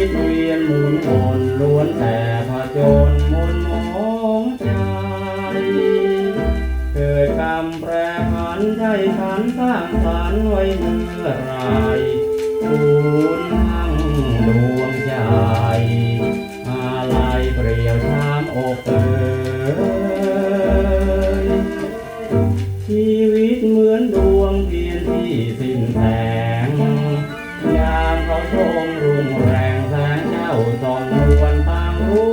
วิตเวียนหมุนวนล้วนแต่ผจญมนมองใจ เกิดกรรมแปรผันใจฉันสร้างสรรค์ไว้เมื่อไรสูญทั้งดวงใจอะไรเปรียวช้ำอกเอ่ยชีวิตเหมือนดวงเทียนที่สิ้นแสง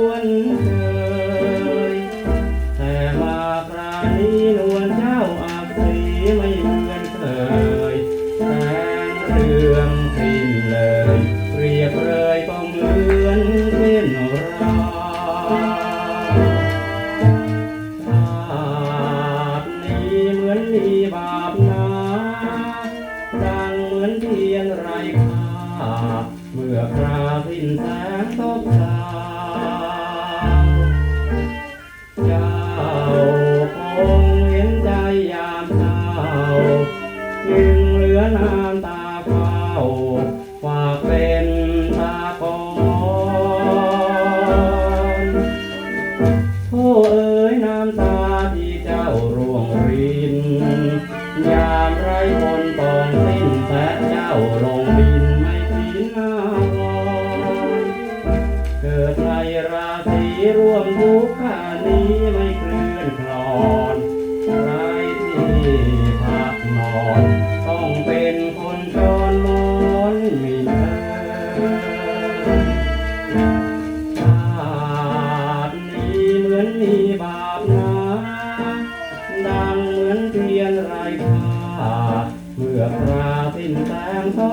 วนเคยแต่มาคราวนี้นวลเจ้าอักสีไม่เหมือนเคยแสงเรื่องสิ้นเลยเรียบเลยก็เหมือนเส้นรางชาตินี้เหมือนมีบาปนาดังเหมือนเทียนไรค่าเมื่อคราสิ้นแสงตกสา เจ้าคงเห็นใจยามเศร้าจึงเหลือน้ำตาเฝ้าฝากเป็นตาก่อนโทษเอ๋ยน้ำตาที่เจ้าร่วงริน ยามไรคนปองสิ้นแสเจ้าลงบินไม่ทิ้งหน้าวอนเกิดในราศีร่วมทุกข์ เมื่อคราสิ้นแสงสาว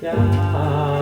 เจ้า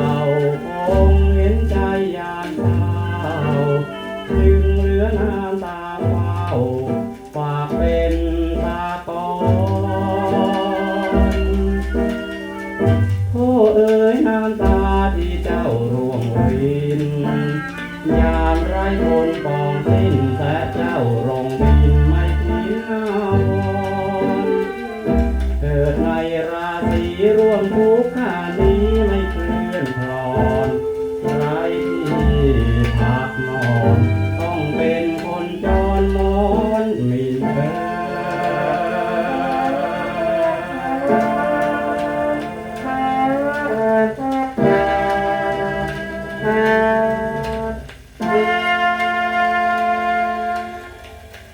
อ่ย